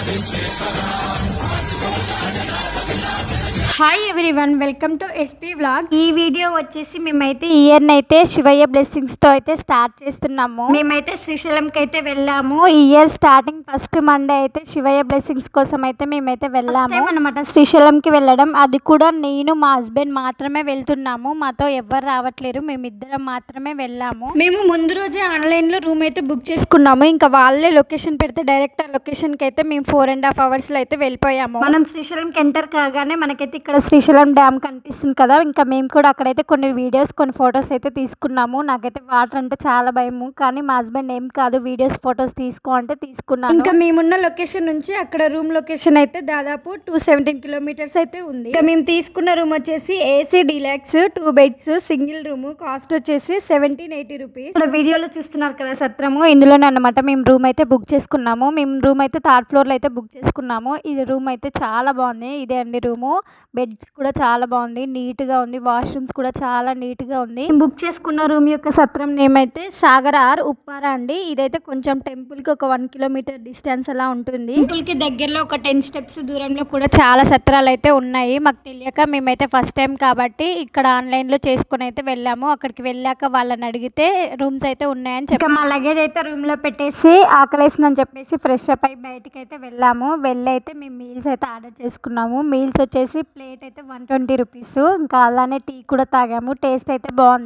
Visweswara hi everyone welcome to SP vlog ఈ video వచ్చేసి మేమైతే ఇయర్ అయితే శివయ్య బ్లెస్సింగ్స్తో అయితే స్టార్ట్ చేస్తున్నాము. మేమైతే శ్రీశైలంకి అయితే వెళ్ళాము. ఈ ఇయర్ స్టార్టింగ్ ఫస్ట్ మండే అయితే శివయ్య బ్లెస్సింగ్స్ కోసం అయితే మేమైతే వెళ్ళాము. అనమాట శ్రీశైలంకి వెళ్ళడం. అది కూడా నేను మా హస్బెండ్ మాత్రమే వెళ్తున్నాము. మాతో ఎవరు రావట్లేరు. మేమిద్దరం మాత్రమే వెళ్ళాము. మేము ముందు రోజే ఆన్లైన్లో రూమ్ అయితే బుక్ చేసుకున్నాము. ఇంకా వాళ్ళే లొకేషన్ పెడితే డైరెక్ట్ ఆ లొకేషన్కి అయితే మేము ఫోర్ అండ్ హాఫ్ అవర్స్లో అయితే వెళ్ళిపోయాము. మనం శ్రీశైలంకి ఎంటర్ కాగానే మనకైతే ఇక్కడ శ్రీశైలం డ్యామ్ కనిపిస్తుంది కదా ఇంకా మేము కూడా అక్కడైతే కొన్ని వీడియోస్ కొన్ని ఫొటోస్ అయితే తీసుకున్నాము. నాకైతే వాటర్ అంటే చాలా భయము కానీ మా హస్బెండ్ ఏం కాదు వీడియోస్ ఫొటోస్ తీసుకో అంటే తీసుకున్నాను. ఇంకా మేమున్న లొకేషన్ నుంచి అక్కడ రూమ్ లొకేషన్ అయితే దాదాపు టూ సెవెంటీన్ కిలోమీటర్స్ అయితే ఉంది. ఇంకా మేము తీసుకున్న రూమ్ వచ్చేసి AC deluxe two beds single room cost వచ్చేసి సెవెంటీన్ ఎయిటీ రూపీస్ ఇక్కడ వీడియోలో చూస్తున్నారు కదా సత్రము ఇందులోనే అన్నమాట మేము రూమ్ అయితే బుక్ చేసుకున్నాము. మేము రూమ్ అయితే థర్డ్ ఫ్లోర్లో అయితే బుక్ చేసుకున్నాము. ఇది రూమ్ అయితే చాలా బాగుంది ఇదే అండి రూము బెడ్స్ కూడా చాలా బాగుంది. నీట్గా ఉంది. వాష్రూమ్స్ కూడా చాలా నీట్గా ఉంది బుక్ చేసుకున్న రూమ్ యొక్క సత్రం నేమ్ అయితే సాగర్ ఆర్ ఉప్పారా అండి. ఇదైతే కొంచెం టెంపుల్కి ఒక వన్ కిలోమీటర్ డిస్టెన్స్ అలా ఉంటుంది. టెంపుల్కి దగ్గరలో ఒక టెన్ స్టెప్స్ దూరంలో కూడా చాలా సత్రాలు అయితే ఉన్నాయి. మాకు తెలియక మేమైతే ఫస్ట్ టైం కాబట్టి ఇక్కడ ఆన్లైన్లో చేసుకుని అయితే వెళ్ళాము. అక్కడికి వెళ్ళాక వాళ్ళని అడిగితే రూమ్స్ అయితే ఉన్నాయని చెప్పి మా లగేజ్ అయితే రూమ్లో పెట్టేసి ఆకలేసిందని చెప్పేసి ఫ్రెష్ అప్ అయి బయటికి అయితే వెళ్ళాము. వెళ్ళి అయితే మేము మీల్స్ అయితే ఆర్డర్ చేసుకున్నాము. మీల్స్ వచ్చేసి ప్లేట్ అయితే వన్ ట్వంటీ రూపీస్. ఇంకా అలానే టీ కూడా తాగాము. టేస్ట్ అయితే బాగుంది.